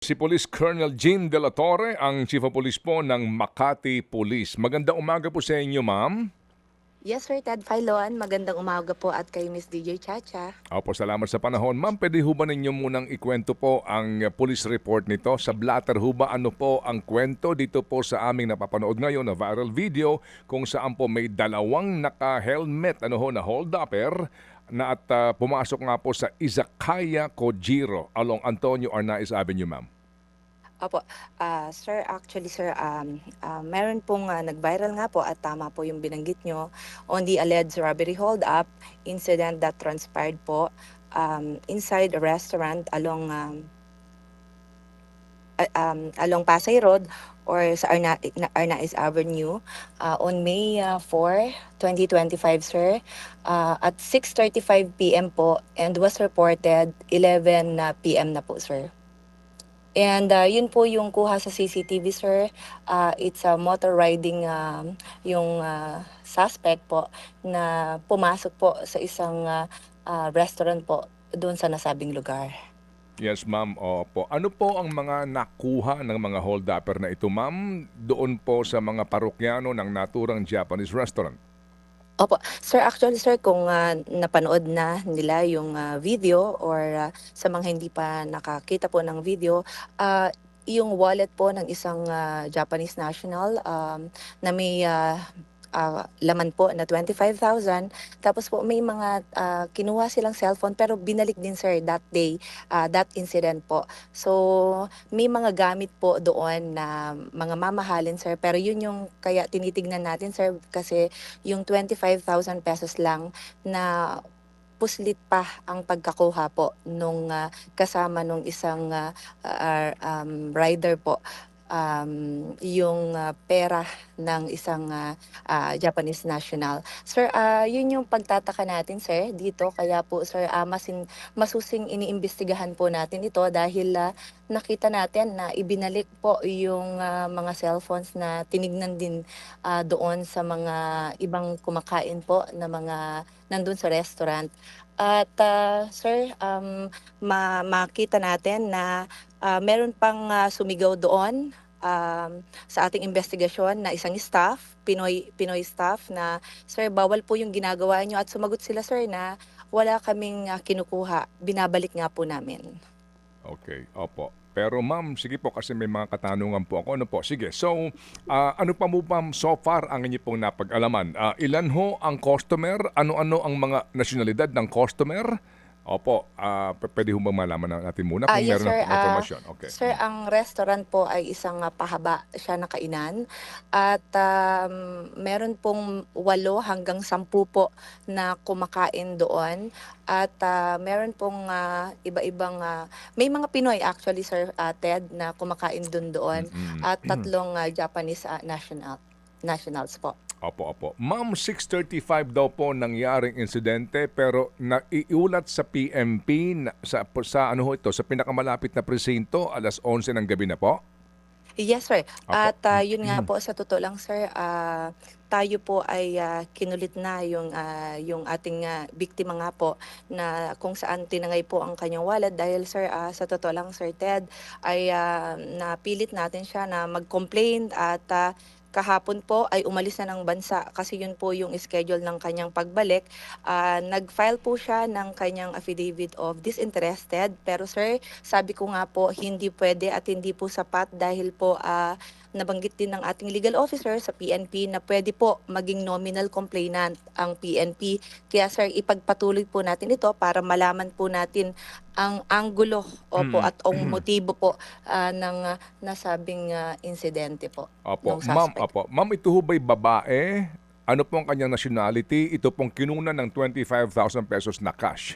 Si Police Colonel Jean De La Torre, ang Chief of Police po ng Makati Police. Magandang umaga po sa inyo, ma'am. Yes, Sir Ted Filon. Magandang umaga po at kay Miss DJ Chacha. Opo, salamat sa panahon. Ma'am, pwede ho ba ninyo munang ikwento po ang police report nito? Sa blatter ho ba ano po ang kwento dito po sa aming napapanood ngayon na viral video kung saan po may dalawang naka-helmet ano ho, na hold-upper na at uh, pumasok nga po sa Izakaya Kojiro along Antonio Arnaiz Avenue, ma'am. Opo, ah, sir, actually sir, um, ah, meron pong ah, nag-viral nga po at tama po yung binanggit nyo on the alleged robbery hold-up incident that transpired po um, inside a restaurant along um, a- um, along Pasay Road or sa Arna- Arnaiz Avenue ah, on May ah, 4, 2025, sir, ah, at 6.35 p.m. po and was reported 11 na p.m. na po, sir. And ah, yun po yung kuha sa CCTV, sir. Ah, it's a motor riding um, yung ah, suspect po na pumasok po sa isang ah, ah, restaurant po doon sa nasabing lugar. Yes, ma'am. Opo. Ano po ang mga nakuha ng mga hold-upper na ito, ma'am, doon po sa mga parokyano ng naturang Japanese restaurant? Opo. Sir, actually, sir, kung ah, napanood na nila yung ah, video or ah, sa mga hindi pa nakakita po ng video, ah, yung wallet po ng isang ah, Japanese national um, na may ah, ah, laman po na 25,000. Tapos po may mga ah, kinuha silang cellphone pero binalik din sir that day, ah, that incident po. So may mga gamit po doon na mga mamahalin sir pero yun yung kaya tinitignan natin sir kasi yung 25,000 pesos lang na puslit pa ang pagkakuha po nung ah, kasama nung isang ah, ah, um, rider po um, yung ah, pera ng isang ah, ah, Japanese national. Sir, ah, yun yung pagtataka natin sir dito kaya po sir ah, masin, masusing iniimbestigahan po natin ito dahil ah, nakita natin na ibinalik po yung ah, mga cellphones na tinignan din ah, doon sa mga ibang kumakain po na mga nandun sa restaurant. At ah, sir, um, ma- makita natin na ah, meron pang ah, sumigaw doon um, sa ating investigasyon na isang staff, Pinoy, Pinoy staff na, sir, bawal po yung ginagawa nyo at sumagot sila, sir, na wala kaming ah, kinukuha. Binabalik nga po namin. Okay, opo. Pero ma'am, sige po kasi may mga katanungan po ako. Ano po? Sige. So, ah, ano pa mo ma'am so far ang inyo pong napag-alaman? Ah, ilan ho ang customer? Ano-ano ang mga nasyonalidad ng customer? Opo, ah, pwede ho bang malaman natin muna Ah, kung yes, meron sir. ng Ah, information? Okay. Sir, ang restaurant po ay isang ah, pahaba siya na kainan at um, meron pong walo hanggang sampu po na kumakain doon at ah, meron pong ah, iba-ibang ah, may mga Pinoy actually sir ah, Ted na kumakain doon doon Mm-mm. at tatlong ah, Japanese ah, national nationals po. Opo, opo. Ma'am, 6.35 daw po nangyaring insidente pero naiulat sa PMP na, sa, sa ano ho ito, sa pinakamalapit na presinto alas 11 ng gabi na po? Yes, sir. Opo. At ah, yun nga po sa totoo lang, sir, ah, tayo po ay ah, kinulit na yung ah, yung ating ah, biktima nga po na kung saan tinangay po ang kanyang wallet dahil sir ah, sa totoo lang Sir Ted ay ah, napilit natin siya na mag-complain at ah, kahapon po ay umalis na ng bansa kasi yun po yung schedule ng kanyang pagbalik. Ah, nag-file po siya ng kanyang affidavit of disinterested pero sir, sabi ko nga po hindi pwede at hindi po sapat dahil po ah, nabanggit din ng ating legal officer sa PNP na pwede po maging nominal complainant ang PNP. Kaya sir, ipagpatuloy po natin ito para malaman po natin ang anggulo opo Mm. at ang motibo po ah, ng ah, nasabing ah, insidente po. Opo, ma'am, opo. Ma'am, ito ho ba'y babae? Ano po ang kanyang nationality? Ito pong kinuna ng 25,000 pesos na cash.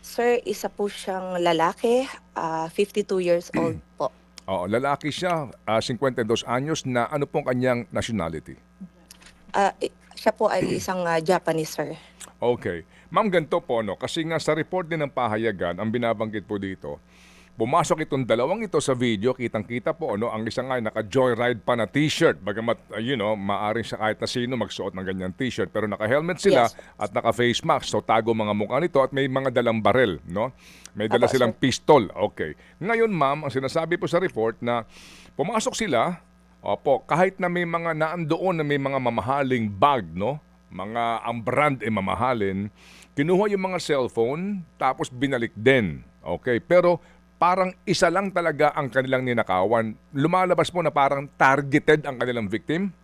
Sir, isa po siyang lalaki, ah, 52 years old po. Oo, lalaki siya, ah, 52 anyos na ano pong kanyang nationality? Ah, i- siya po ay isang ah, Japanese sir. Okay. Ma'am, ganito po, no? Kasi nga sa report din ng pahayagan, ang binabanggit po dito, pumasok itong dalawang ito sa video, kitang-kita po, ano, ang isang ay naka-joyride pa na t-shirt. Bagamat, uh, you know, maaring sa kahit na sino magsuot ng ganyan t-shirt. Pero naka-helmet sila Yes. at naka-face mask. So, tago mga mukha nito at may mga dalang barel, no? May dala Apo, silang sir. pistol. Okay. Ngayon, ma'am, ang sinasabi po sa report na pumasok sila, opo, kahit na may mga naandoon na may mga mamahaling bag, no? Mga ang brand ay mamahalin, kinuha yung mga cellphone, tapos binalik din. Okay, pero parang isa lang talaga ang kanilang ninakawan. Lumalabas po na parang targeted ang kanilang victim.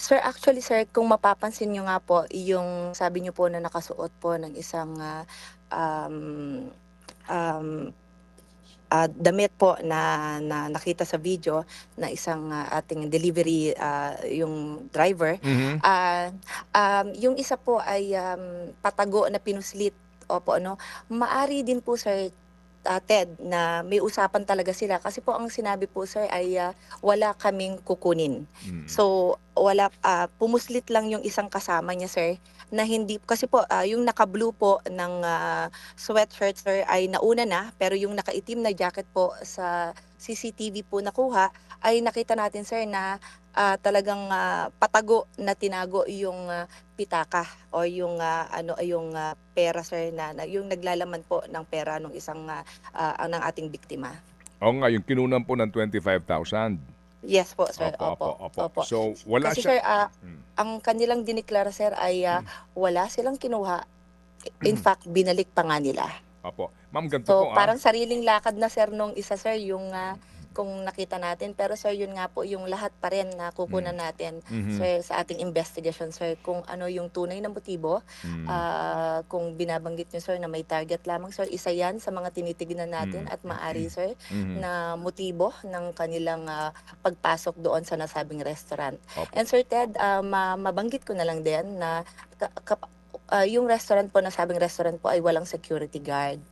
Sir, actually sir, kung mapapansin nyo nga po, yung sabi nyo po na nakasuot po ng isang ah, um, um, ah, damit po na, na nakita sa video na isang ah, ating delivery ah, yung driver. Mhm. Ah, um, yung isa po ay um, patago na pinuslit. Opo, ano, maari din po sir ah, Ted na may usapan talaga sila kasi po ang sinabi po sir ay ah, wala kaming kukunin. Mm. So wala ah, pumuslit lang yung isang kasama niya sir na hindi kasi po ah, yung naka-blue po ng ah, sweatshirt sir ay nauna na pero yung nakaitim na jacket po sa CCTV po nakuha ay nakita natin sir na ah, talagang ah, patago na tinago yung ah, pitaka o yung ah, ano yung ah, pera sir na, yung naglalaman po ng pera ng isang ah, ah, ng ating biktima. Oo nga, yung kinunan po ng 25,000. Yes po sir. Opo, Opo. opo, opo. So, wala Kasi siya... sir, ah, Mm. ang kanilang diniklara sir ay ah, wala silang kinuha. In fact, binalik pa nga nila. Opo. Ma'am, ganito So, po. ah. parang sariling lakad na sir nung isa sir yung ah, kung nakita natin. Pero sir, yun nga po yung lahat pa rin na kukunan natin Mhm. sir sa ating investigation sir kung ano yung tunay na motibo. Mm. Ah, kung binabanggit nyo sir na may target lamang sir, isa yan sa mga tinitignan natin Mm. at maari sir Mhm. na motibo ng kanilang ah, pagpasok doon sa nasabing restaurant. Opo. And Sir Ted, ah, ma- mabanggit ko na lang din na ah, yung restaurant po, nasabing restaurant po ay walang security guard.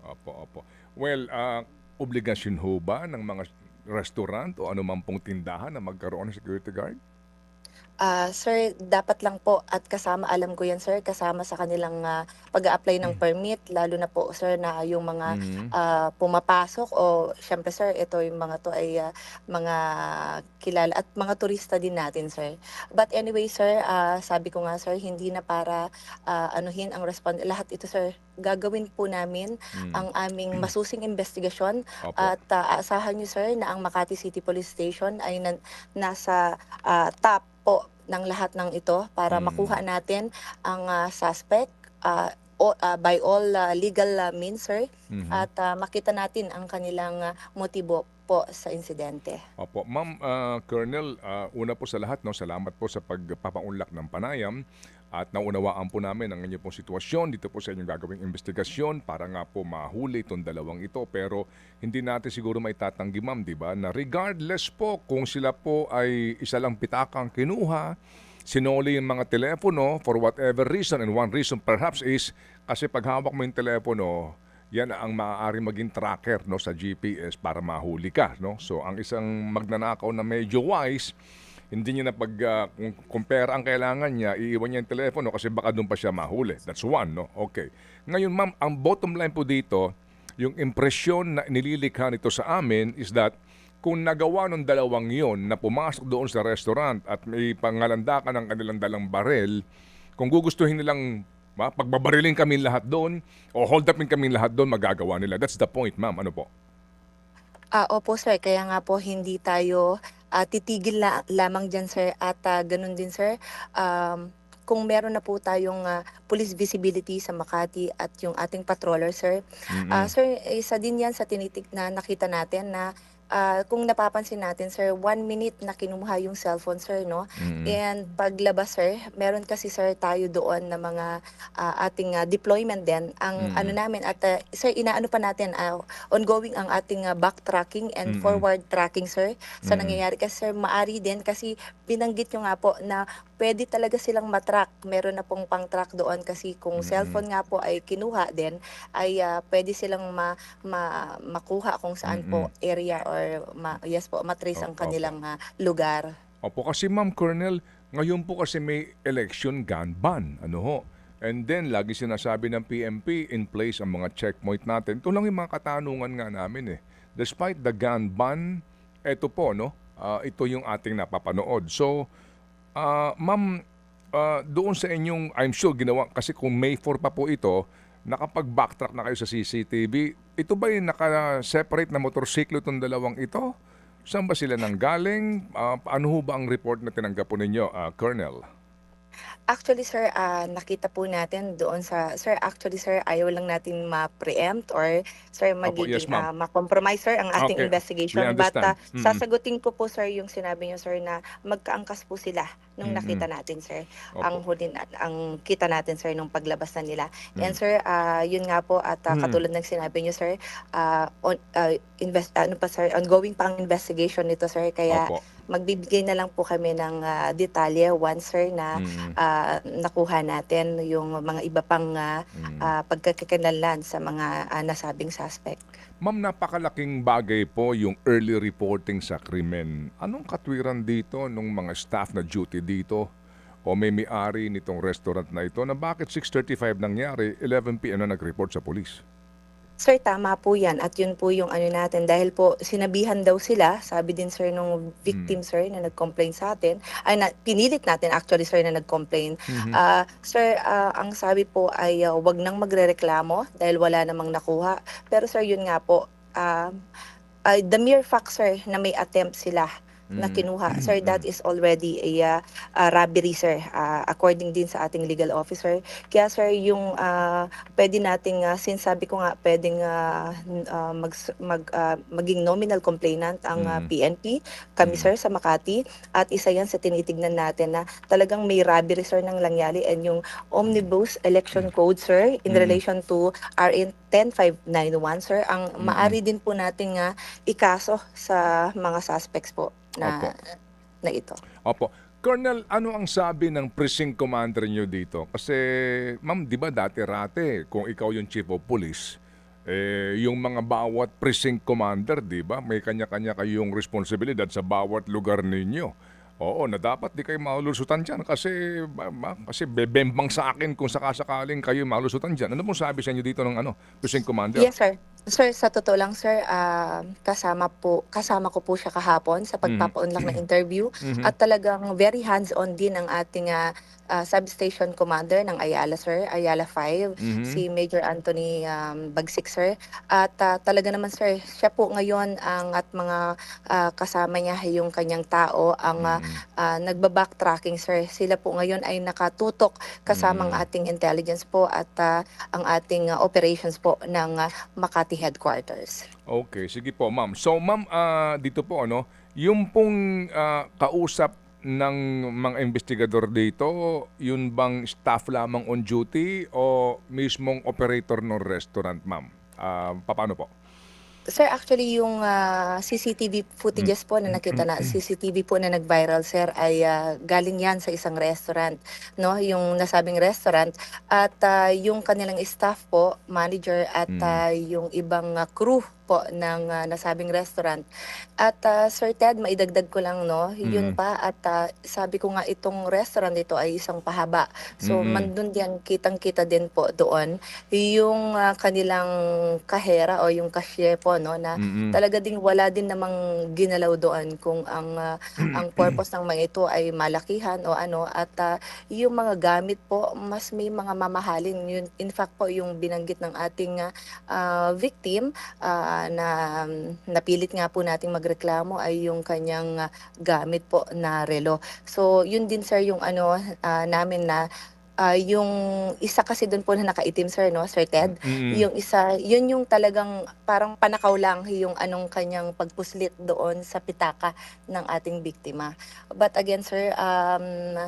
Opo, opo. Well, ah, obligasyon ho ba ng mga restaurant o anumang pong tindahan na magkaroon ng security guard? Ah, sir, dapat lang po at kasama, alam ko yan sir, kasama sa kanilang ah, pag-a-apply ng permit, lalo na po sir na yung mga Mhm. ah, pumapasok o syempre sir, ito yung mga to ay ah, mga kilala at mga turista din natin sir. But anyway sir, ah, sabi ko nga sir, hindi na para ah, anuhin ang respond lahat ito sir. Gagawin po namin Mm. ang aming masusing investigasyon Opo. at ah, aasahan niyo sir na ang Makati City Police Station ay nan- nasa ah, top po ng lahat ng ito para Mm. makuha natin ang ah, suspect ah, o- ah, by all ah, legal ah, means sir Mhm. at ah, makita natin ang kanilang ah, motibo po sa insidente. Opo. Ma'am ah, Colonel, ah, una po sa lahat, no, salamat po sa pagpapaunlak ng panayam at naunawaan po namin ang inyong pong sitwasyon dito po sa inyong gagawing investigasyon para nga po mahuli itong dalawang ito. Pero hindi natin siguro may tatanggi, ma'am, di ba, na regardless po kung sila po ay isa lang pitakang kinuha, sinuli yung mga telepono for whatever reason and one reason perhaps is kasi pag hawak mo yung telepono, yan ang maaari maging tracker no sa GPS para mahuli ka no so ang isang magnanakaw na medyo wise hindi niya na pag ah, kung, pera ang kailangan niya iiwan niya yung telepono kasi baka doon pa siya mahuli that's one no okay ngayon ma'am ang bottom line po dito yung impresyon na nililikha nito sa amin is that kung nagawa ng dalawang yon na pumasok doon sa restaurant at may pangalandakan ng kanilang dalang barel, kung gugustuhin nilang ma, pagbabarilin kami lahat doon o hold upin kami lahat doon, magagawa nila. That's the point, ma'am. Ano po? Ah, opo sir, kaya nga po hindi tayo ah, titigil la- lamang dyan sir at ah, ganun din sir. Um, kung meron na po tayong ah, police visibility sa Makati at yung ating patroller sir, Mm-mm. Ah, sir, isa din yan sa tinitig na nakita natin na ah, kung napapansin natin, sir, one minute na kinuha yung cellphone, sir, no? Mm-mm. And paglabas, sir, meron kasi, sir, tayo doon na mga ah, ating ah, deployment din. Ang Mm. ano namin, at ah, sir, inaano pa natin, ah, ongoing ang ating ah, backtracking and Mm-mm. forward tracking, sir, sa Mm. nangyayari. Kasi, sir, maari din kasi binanggit nyo nga po na pwede talaga silang matrack. Meron na pong pang-track doon kasi kung Mm-mm. cellphone nga po ay kinuha din, ay ah, pwede silang ma, ma- makuha kung saan po area or ma, yes po, matrace ang kanilang ah, lugar. Opo, kasi ma'am Colonel, ngayon po kasi may election gun ban. Ano ho? And then, lagi sinasabi ng PMP, in place ang mga checkpoint natin. Ito lang yung mga katanungan nga namin eh. Despite the gun ban, eto po, no? Ah, ito yung ating napapanood. So, ah, ma'am, ah, doon sa inyong, I'm sure, ginawa, kasi kung May 4 pa po ito, nakapag-backtrack na kayo sa CCTV, ito ba yung naka-separate na motorsiklo itong dalawang ito? Saan ba sila nanggaling? Ah, paano ho ba ang report na tinanggap po ninyo, ah, Colonel? Actually, sir, ah, nakita po natin doon sa, sir, actually, sir, ayaw lang natin ma-preempt or, sir, Opo, yes, magiging ma'am. ah, ma-compromise, sir, ang ating Okay, investigation. we But understand. ah, Mm-mm. sasagutin ko po, sir, yung sinabi niyo, sir, na magkaangkas po sila nung Mm-mm. nakita natin, sir. Opo. Ang huli, na- ang kita natin, sir, nung paglabas na nila. Mm. And, sir, ah, yun nga po, at ah, Mm. katulad ng sinabi niyo, sir, ah, on, ah, invest, ano pa, sir, ongoing pa ang investigation nito, sir, kaya Opo. Magbibigay na lang po kami ng ah, detalye once, sir, na Mm, ah, nakuha natin yung mga iba pang ah, mm. ah, pagkakakilanlan sa mga ah, nasabing suspect. Ma'am, napakalaking bagay po yung early reporting sa krimen. Anong katwiran dito nung mga staff na duty dito o may may-ari nitong restaurant na ito na bakit 6.35 nangyari, 11pm na nag-report sa polis? Sir, tama po yan. At yun po yung ano natin. Dahil po, sinabihan daw sila, sabi din sir nung victim sir na nag-complain sa atin, ay na, pinilit natin actually sir na nag-complain. Mhm. Ah, sir, ah, ang sabi po ay ah, wag nang magrereklamo dahil wala namang nakuha. Pero sir, yun nga po, ah, ay the mere fact sir na may attempt sila na Mm. kinuha. Sir, that is already a, uh, a robbery, sir, uh, according din sa ating legal officer. Kaya, sir, yung uh, pwede nating, uh, since sabi ko nga, pwedeng uh, uh, mag, mag, uh, maging nominal complainant ang uh, Mm. PNP, kami, Mm. sir, sa Makati. At isa yan sa tinitignan natin na talagang may robbery, sir, ng langyari and yung Omnibus Election Code, sir, in Mm. relation to RN 10591, sir, ang maari din po nating uh, ikaso sa mga suspects po na Opo. na ito. Opo. Colonel, ano ang sabi ng precinct commander nyo dito? Kasi, ma'am, di ba dati-rate, kung ikaw yung chief of police, eh, yung mga bawat precinct commander, di ba, may kanya-kanya kayong responsibilidad sa bawat lugar ninyo. Oo, na dapat di kayo malulusutan dyan kasi, ba, ba, kasi bebembang sa akin kung sakasakaling kayo malulusutan dyan. Ano pong sabi sa inyo dito ng ano, precinct commander? Yes, sir. Sir, sa totoo lang, sir, ah, kasama po kasama ko po siya kahapon sa pagpapaunlak ng interview. Mhm. at talagang very hands-on din ang ating ah, ah, substation commander ng Ayala, sir, Ayala 5, Mhm. si Major Anthony um, Bagsik, sir. At ah, talaga naman, sir, siya po ngayon ang at mga ah, kasama niya yung kanyang tao ang ah, Mhm. ah, nagba-backtracking, sir. Sila po ngayon ay nakatutok kasamang Mm. ating intelligence po at ah, ang ating ah, operations po ng ah, Makati headquarters. Okay, sige po, ma'am. So, ma'am, ah, dito po, ano, yung pong ah, kausap ng mga investigador dito, yun bang staff lamang on duty o mismong operator ng restaurant, ma'am? Ah, paano po? Sir, actually yung ah, CCTV footages po na nakita na CCTV po na nag-viral sir ay ah, galing yan sa isang restaurant, no? Yung nasabing restaurant at ah, yung kanilang staff po, manager at Mm. ah, yung ibang ah, crew po ng ah, nasabing restaurant. At ah, Sir Ted, maidagdag ko lang no, Mm. yun pa at ah, sabi ko nga itong restaurant dito ay isang pahaba. So Mm-mm. mandun diyan kitang-kita din po doon yung ah, kanilang kahera o yung cashier po no na Mm-mm. talaga ding wala din namang ginalaw doon kung ang ah, ang purpose ng mga ito ay malakihan o ano at ah, yung mga gamit po mas may mga mamahalin yun in fact po yung binanggit ng ating ah, ah, victim ah, na mm, napilit nga po nating magreklamo ay yung kanyang ah, gamit po na relo so yun din sir yung ano ah, namin na ah, yung isa kasi doon po na nakaitim sir no Sir Ted Mm-mm. yung isa, yun yung talagang parang panakaw lang yung anong kanyang pagpuslit doon sa pitaka ng ating biktima. But again, sir, um,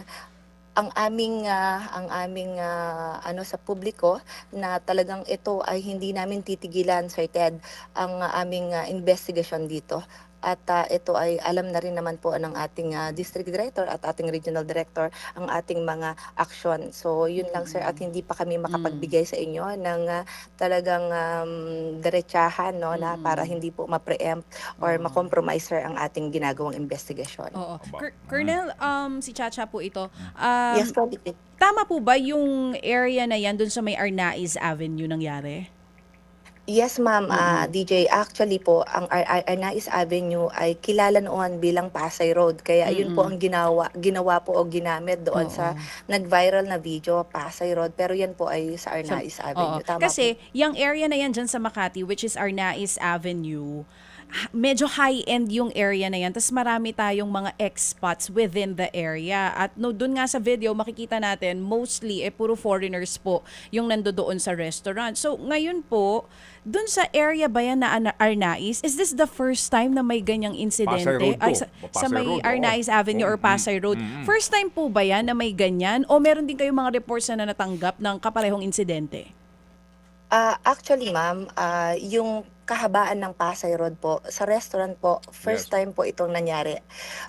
ang aming ah, ang aming ah, ano sa publiko na talagang ito ay hindi namin titigilan Sir Ted ang ah, aming ah, investigation dito at ah, ito ay alam na rin naman po ng ating ah, district director at ating regional director ang ating mga aksyon. So yun lang sir at hindi pa kami makapagbigay sa inyo ng ah, talagang um, diretsahan no na Mm. para hindi po ma-preempt or Oo. ma-compromise sir ang ating ginagawang investigasyon. Oo. Colonel, um, si Chacha po ito. Um, yes po. Tama po ba yung area na yan dun sa may Arnaiz Avenue nangyari? Yes, ma'am. Ah, Mm-mm. DJ, actually po, ang Ar- Ar- Arnaiz Avenue ay kilala noon bilang Pasay Road. Kaya yun po Mm-mm. ang ginawa, ginawa po o ginamit doon Oo. sa nag-viral na video, Pasay Road. Pero yan po ay sa Arnaiz Avenue. Tama Kasi yung area na yan dyan sa Makati, which is Arnaiz Avenue, medyo high-end yung area na yan. Tapos marami tayong mga expats within the area. At no, dun nga sa video, makikita natin, mostly, eh, puro foreigners po yung nando doon sa restaurant. So, ngayon po, dun sa area ba yan na Ana- Arnaiz, is this the first time na may ganyang insidente? Pasay Road po. Ay, sa, Pasay sa may Road, oo. Arnaiz Avenue or Mm, Pasay Road. mm, mm. First time po ba yan na may ganyan? O meron din kayong mga reports na natanggap ng kaparehong insidente? Ah, actually, ma'am, ah, yung kahabaan ng Pasay Road po, sa restaurant po, first Yes. time po itong nangyari.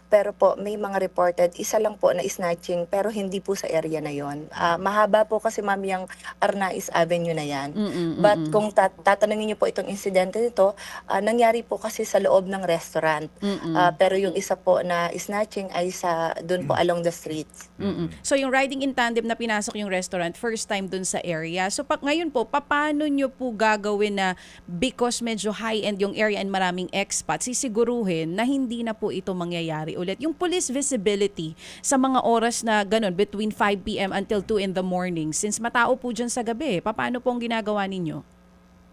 Pero po, may mga reported, isa lang po na snatching, pero hindi po sa area na yon. Ah, mahaba po kasi, ma'am, yung Arnaiz Avenue na yan. Mm-mm, But mm-mm. kung tat- tatanungin niyo po itong insidente nito, ah, nangyari po kasi sa loob ng restaurant. Mm-mm. Ah, pero yung isa po na snatching ay sa doon po along the streets. Mm-mm. So yung riding in tandem na pinasok yung restaurant, first time dun sa area. So pag ngayon po, paano nyo po gagawin na because medyo high-end yung area and maraming expats, sisiguruhin na hindi na po ito mangyayari ulit. Yung police visibility sa mga oras na ganun, between 5 p.m. until 2 in the morning, since matao po dyan sa gabi, paano po ang ginagawa ninyo?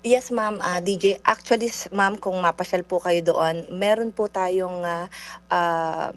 Yes, ma'am, ah, DJ. Actually, ma'am, kung mapasyal po kayo doon, meron po tayong ah, ah,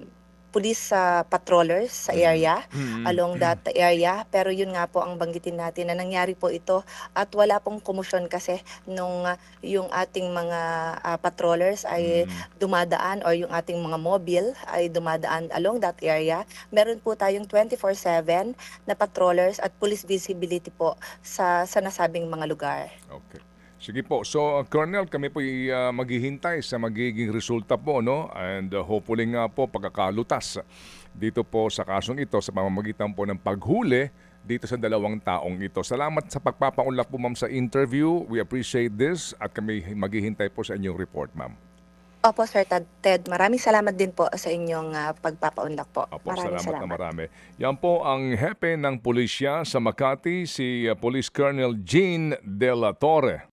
police ah, patrollers sa area. Mm. along that area. Pero yun nga po ang banggitin natin na nangyari po ito at wala pong kumusyon kasi nung uh, yung ating mga uh, patrollers ay Mm. dumadaan or yung ating mga mobile ay dumadaan along that area. Meron po tayong 24/7 na patrollers at police visibility po sa sa nasabing mga lugar. Okay. Sige po. So, uh, Colonel, kami po ay uh, maghihintay sa magiging resulta po, no? And uh, hopefully nga po pagkakalutas dito po sa kasong ito sa pamamagitan po ng paghuli dito sa dalawang taong ito. Salamat sa pagpapaunlak po, ma'am, sa interview. We appreciate this at kami maghihintay po sa inyong report, ma'am. Opo, Sir Ted. Maraming salamat din po sa inyong uh, pagpapaunlak po. Apo, maraming salamat, salamat. na marami. Yan po ang hepe ng pulisya sa Makati, si uh, Police Colonel Jean De La Torre.